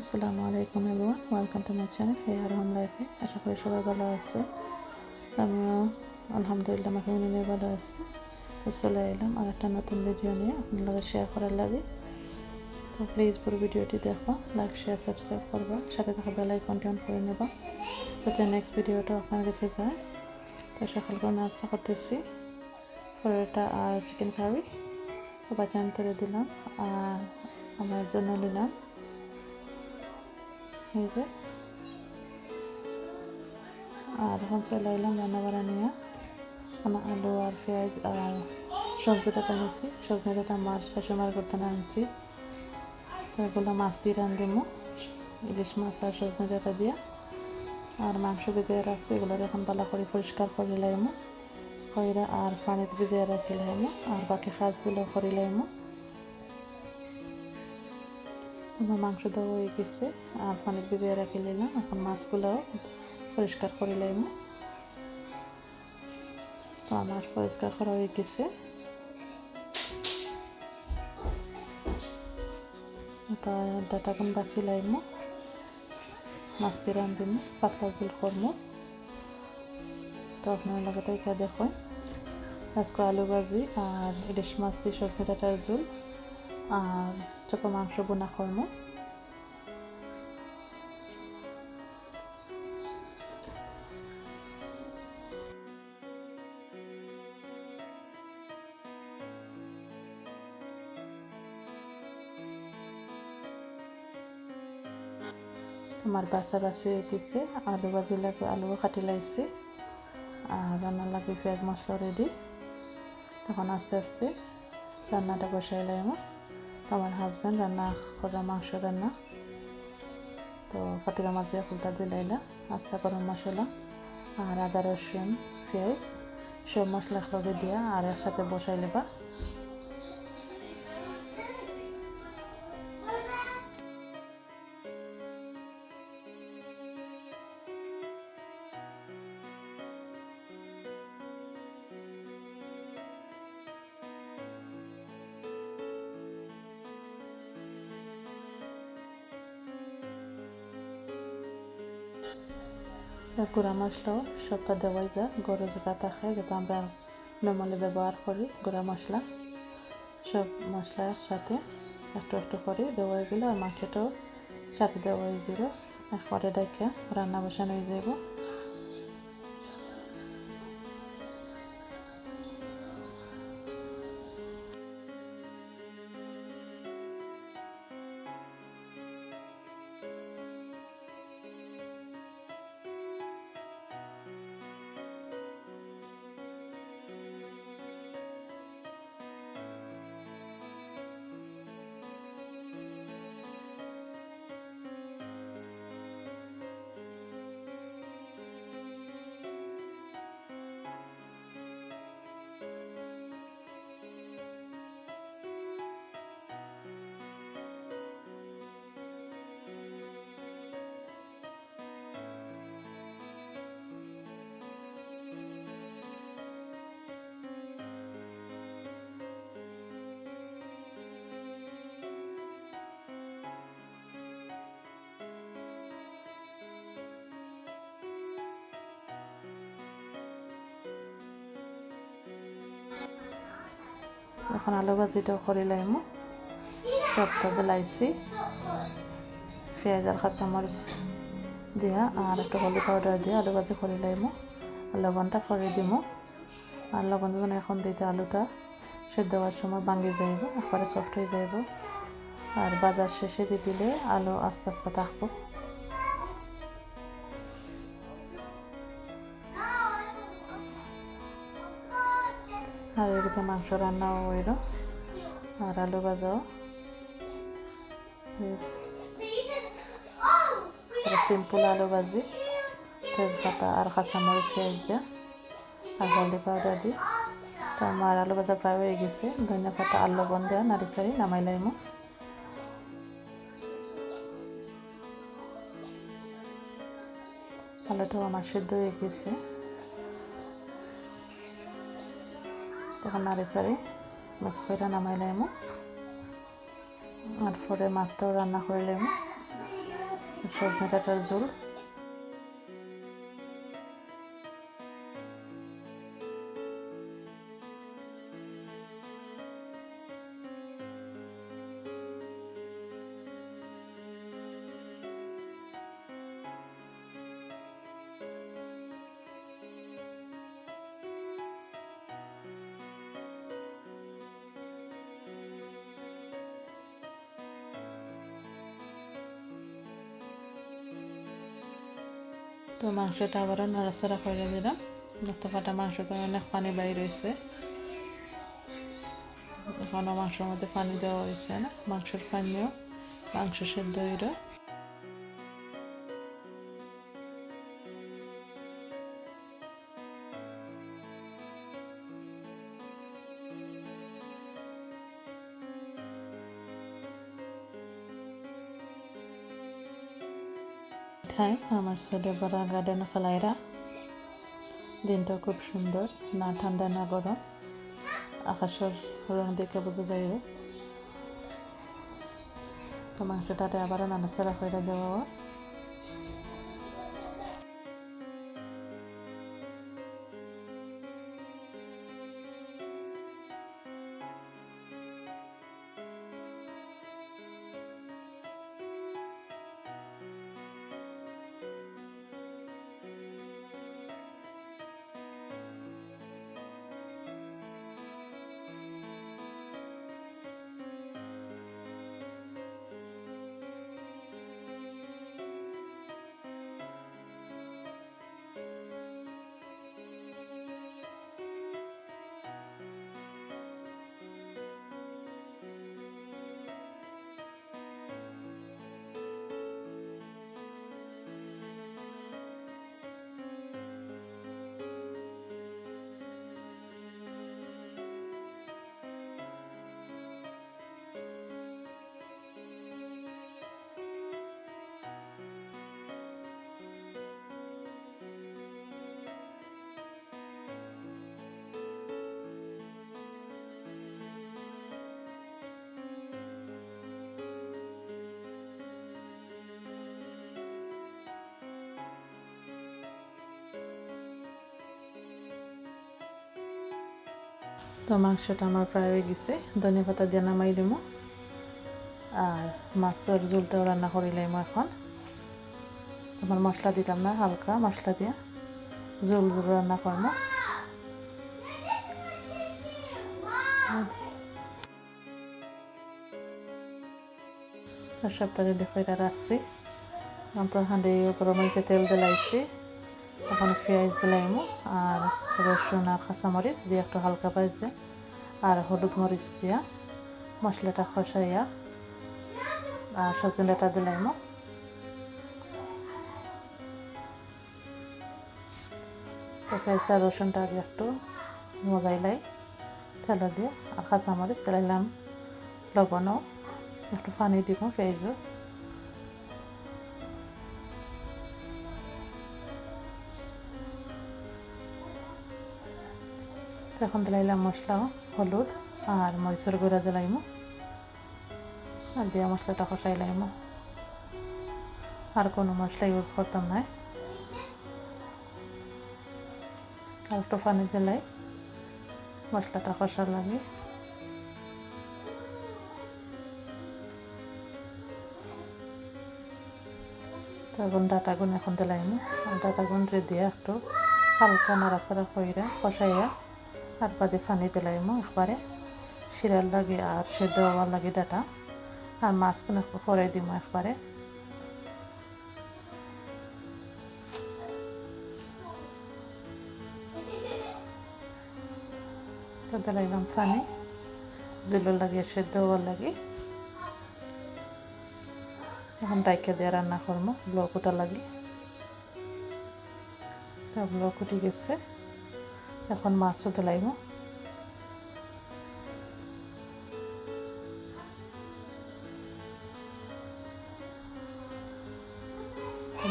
আসসালামু আলাইকুম everyone, welcome to my channel, hey R home লাইফে, আশা করি সবাই ভালো আছে। আমিও আলহামদুলিল্লাহ, আমার ফ্যামিলি ভালো আছি। চলে এলাম আর একটা নতুন ভিডিও নিয়ে আপনার শেয়ার করার লাগে। তো প্লিজ পুরো ভিডিওটি দেখবা লাইক শেয়ার সাবস্ক্রাইব করবা, সাথে থাকা বেল আইকনটি অন করে নেবা, যাতে নেক্সট ভিডিওটা আপনার কাছে যায়। তো সকাল করে নাস্তা করতেছি। পরোটা আর চিকেন কারি বাজান করে দিলাম, আর আমার জন্য নিলাম যে আর এখন চলে এলাম রান্না বাড়া নিয়ে। মানে আলু আর পেঁয়াজ আর সবজি ডাটা নিয়েছি সজনে ডাটা মার শাশুমার করতে আনছি। তো এগুলো মাছ দিয়ে রান্ধিমু। ইলিশ মাছ আর সজনে ডাটা দিয়া। আর মাংস ভেজে রাখছি। এগুলোর এখন বালা করে পরিষ্কার করে লাইমু কইরা আর পানিতে ভিজে রাখি লাইমু আর বাকি কাজগুলো করে লাইমু আমার মাংস দেওয়া হয়ে গেছে, আর পানিতে ভিজিয়ে রেখে নিলাম। এখন মাছগুলো পরিষ্কার করে লাইম তো মাছ পরিষ্কার করা হয়ে গেছে। ডাটাগুন বাছি লাইম মাছ দিয়ে রান্ধিম, পাতলা জোল করম তো আপনার লগে তাইকা দেখুন। আজকে আলু ভাজি আর ইলিশ মাছ দিয়ে সজনে ডাটার ঝোল। আর চাপা মাংস বোনা করব আমার বাসা বাসি হয়ে গেছে, আলু ভাজি লাগে আলু কাটি লাইছে, আর রান্না লাগে পেঁয়াজ মশলা রেডি তখন আস্তে আস্তে রান্নাটা বসাই লাইম। তো আমার হাজব্যান্ড রান্না করা মাংস রান্না। তো ফাতিরা মাঝে ফুলটা দিলাইলা আস্তা গরম মশলা আর আদা রসুন, পেঁয়াজ, সব মশলা খাবে দিয়া আর একসাথে বসাই লেবা। গুঁড়া মশলাও সবটা দেওয়াই যায় গরু যেটা থাকে যেটা আমরা নর্মালি ব্যবহার করি গুঁড়া মশলা। সব মশলার সাথে একটু একটু করে দেওয়া গেলে আর মাংসটাও সাথে দেওয়া হয়ে যাবে। একবারে ডাইকা রান্না বসানো হয়ে যাব এখন আলু ভাজিটাও করে লাইমু। সবটা দিলাইছি পেঁয়াজ আর কাঁচামরিচ দিয়া আর একটু হলদি পাউডার দিয়ে আলু ভাজি করে লাইমু। আর লবণটা করে দিমু। আর লবণ যখন এখন দিতে আলুটা সেদ্ধ হওয়ার সময় ভাঙি যাইব, একবারে সফট হয়ে যাইব। আর বাজার শেষে দিয়ে দিলে আলু আস্তে আস্তে থাকব। আর এদিকে মাংস রান্নাও হইল। আর আলু ভাজাও। সিম্পল আলু ভাজি, তেজপাতা আর কাঁচামরিচ পেঁয়াজ দিয়া, আর হলদি পাউডার দিয়ে। তো আমার আলু ভাজা প্রায় হয়ে গেছে। ধনিয়া পাতা আলু বন দেওয়া নাড়ি সারি নামাই লাইমো। আলুটাও আমার সেদ্ধ হয়ে গেছে। তখন নাড়ে সারি মিক্স করে নামাই লাইমো। আর পরে মাছটাও রান্না করে লাইমো। সজনে ডাটার ঝোল। তো মাংসটা আবারও নাড়াচাড়া করে দিলাম। দেখতে মাংস তো অনেক পানি বাই হয়েছে। এখনও মাংসের মধ্যে পানি দেওয়া হয়েছে না? মাংসের পানিও মাংস সেদ্ধ হইল। ঠাই আমার ছেলে বড় গার্ডেন ফেলাইরা দিনটা খুব সুন্দর, না ঠান্ডা, না গরম। আকাশের রং দেখে বোঝা যায় তো মাংসটাতে আবারও নানাচাড়া করে দেওয়া তো মাংসটা আমার প্রায় হয়ে গেছে। ধনে পাতা দিয়ে নামাই দিব আর মাছের ঝোলটাও রান্না করিলাম এখন। তোমার মশলা দিতাম না, হালকা মশলা দিয়া। ঝোল ঝোল রান্না করব সপ্তাহে ডেফাইরা রাখছি তো হাঁড়ি গরম হয়েছে তেল দিলাইছি এখন পেঁয়াজ দিলাইমু আর রসুন আর কাঁচামরিচ দিয়ে একটু হালকা ভাজে আর হলুদ মরিচ দিয়া মশলাটা খসাইয়া আর সজনেটা দিলাইমু। তো পেঁয়াজ আর রসুনটা আগে একটু মজাইলাই তেল দিয়ে আর কাঁচামরিচ দিলাইলাম। লবণও একটু পানি দিব পেঁয়াজও। এখন দিলাইলাম মশলা, হলুদ আর মরিচের গুঁড়া দিলাইমো। আর দিয়া মশলাটা কষাই কষাইলাইমো আর কোনো মশলা ইউজ করতাম না। আর একটু পানি দিলাই, মশলাটা কষা লাগে। তখন ডাটাগুন এখন দিলাইমো। আর ডাটাগুন দিয়ে একটু হালকা নাড়াচাড়া কইরা কষাইয়া আর বাদে পানি দিলাইমো একবারে। শিরার লাগে আর সেদ্ধ হওয়ার লাগে ডাটা। আর মাছগুলো ফরাই দিব একবারে। দিলাইলাম পানি জুলোর লাগে সেদ্ধ হওয়ার লাগে। এখন ডাইকে দিয়ে রান্না করব ব্লক ওটা লাগে। তা ব্লক উঠে গেছে। এখন মাছ হতে লাগবো।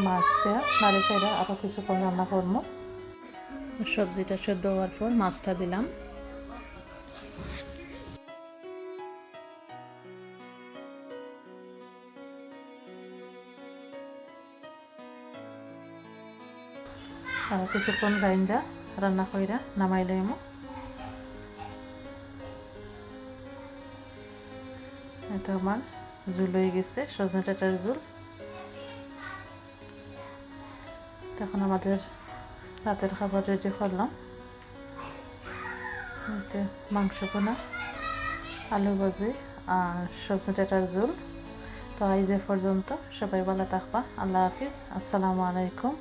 মাছ দেওয়া নাড়ে সাইডে আরও কিছুক্ষণ রান্না করব। সবজিটা সেদ্ধ হওয়ার পর মাছটা দিলাম। আরও কিছুক্ষণ রাইন রাইন্দা। রান্না কইরা নামাইলাম এটা আমার জুল হয়ে গেছে সজনে ডাটার জুল তখন আমাদের রাতের খাবার রেডি করলাম। এতে মাংস পোনা, আলু ভাজি আর সজনে ডাটার ঝোল। তো এই যে পর্যন্ত, সবাই ভালো থাকবা, আল্লাহ হাফিজ, আসসালামু আলাইকুম।